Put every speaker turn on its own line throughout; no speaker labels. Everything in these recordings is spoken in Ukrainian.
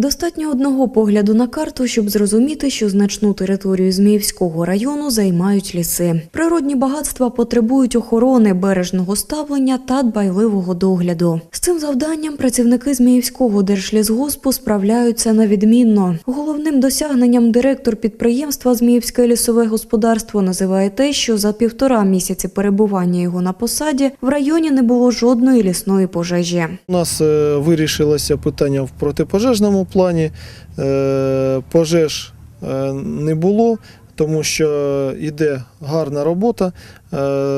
Достатньо одного погляду на карту, щоб зрозуміти, що значну територію Зміївського району займають ліси. Природні багатства потребують охорони, бережного ставлення та дбайливого догляду. З цим завданням працівники Зміївського держлісгоспу справляються на відмінно. Головним досягненням директор підприємства Зміївське лісове господарство називає те, що за півтора місяці перебування його на посаді в районі не було жодної лісної пожежі.
У нас е, вирішилося питання в протипожежному плані. Е, Пожеж е, не було, тому що йде гарна робота е,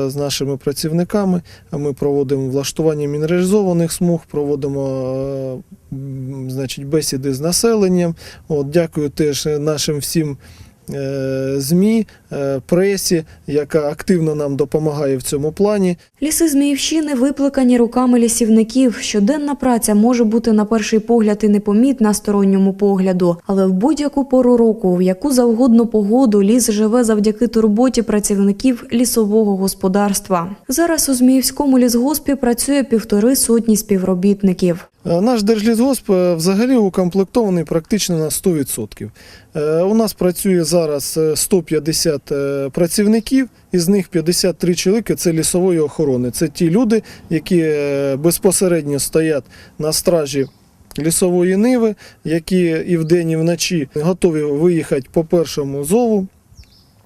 з нашими працівниками. Ми проводимо влаштування мінералізованих смуг, проводимо значить, бесіди з населенням. От, дякую теж нашим всім. Е, ЗМІ, е, пресі, яка активно нам допомагає в цьому плані.
Ліси Зміївщини випликані руками лісівників. Щоденна праця може бути на перший погляд і непомітна сторонньому погляду, але в будь-яку пору року, в яку завгодно погоду, ліс живе завдяки турботі працівників лісового господарства. Зараз у Зміївському лісгоспі працює півтори сотні співробітників.
Е, Наш Держлісгосп е, взагалі укомплектований практично на 100%. Е, У нас працює зараз е, 150 е, працівників, із них 53 чоловіки це лісової охорони. Це ті люди, які безпосередньо стоять на стражі лісової ниви, які і вдень, і вночі готові виїхати по першому зову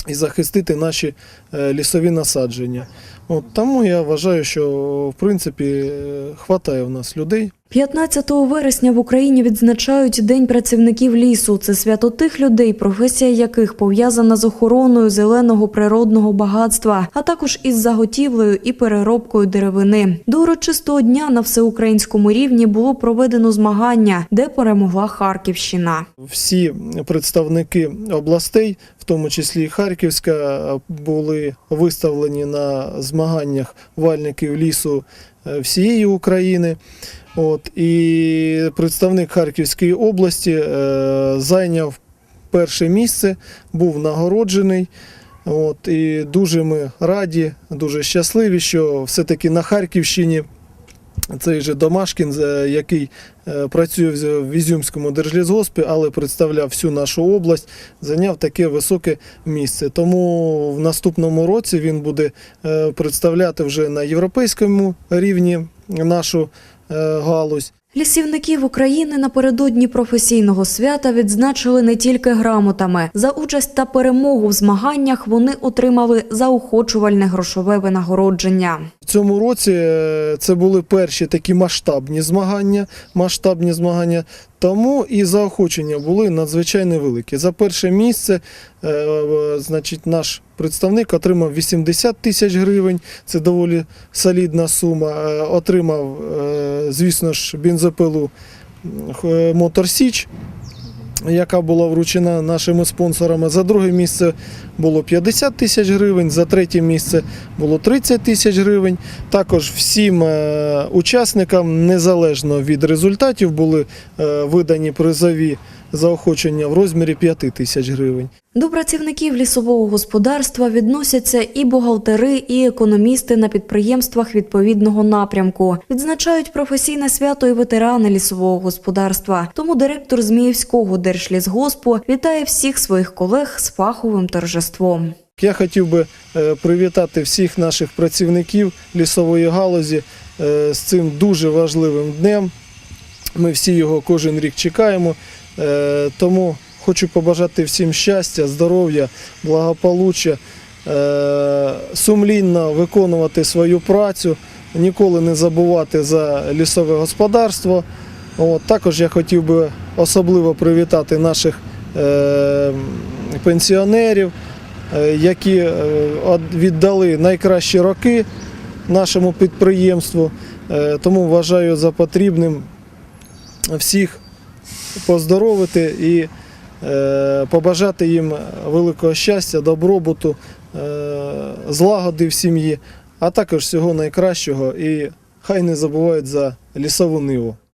і захистити наші лісові насадження. От тому я вважаю, що в принципі хватає в нас людей.
15 вересня в Україні відзначають День працівників лісу. Це свято тих людей, професія яких пов'язана з охороною зеленого природного багатства, а також із заготівлею і переробкою деревини. До урочистого дня на всеукраїнському рівні було проведено змагання, де перемогла Харківщина.
Всі представники областей, в тому числі і Харківська, були виставлені на змаганнях вальників лісу всієї України. От, і представник Харківської області е, зайняв перше місце, був нагороджений. От, і дуже ми раді, дуже щасливі, що все-таки на Харківщині цей же Домашкін, е, який е, працює в- Ізюмському держлісгоспі, але представляв всю нашу область, зайняв таке високе місце. Тому в наступному році він буде е, представляти вже на європейському рівні нашу галузь.
Лісівників України напередодні професійного свята відзначили не тільки грамотами. За участь та перемогу в змаганнях вони отримали заохочувальне грошове винагородження.
В цьому році е, це були перші такі масштабні змагання, масштабні змагання, тому і заохочення були надзвичайно великі. За перше місце е, значить, наш представник отримав 80 тисяч гривень, це доволі солідна сума. Е, Отримав, е, звісно ж, бензопилу е, Мотор Січ. Яка була вручена нашими спонсорами. За друге місце було 50 тисяч гривень, за третє місце було 30 тисяч гривень. Також всім е, учасникам, незалежно від результатів, були е, видані призові заохочення в розмірі 5 тисяч гривень.
До працівників лісового господарства відносяться і бухгалтери, і економісти на підприємствах відповідного напрямку. Відзначають професійне свято і ветерани лісового господарства. Тому директор Зміївського держлісгоспу вітає всіх своїх колег з фаховим торжеством.
Я хотів би е, привітати всіх наших працівників лісової галузі е, з цим дуже важливим днем. Ми всі його кожен рік чекаємо. Е, Тому хочу побажати всім щастя, здоров'я, благополуччя, е, сумлінно виконувати свою працю, ніколи не забувати за лісове господарство. Також я хотів би особливо привітати наших е, пенсіонерів, які віддали найкращі роки нашому підприємству. Тому вважаю за потрібним всіх поздоровити і е, побажати їм великого щастя, добробуту, е, злагоди в сім'ї, а також всього найкращого і хай не забувають за лісову ниву.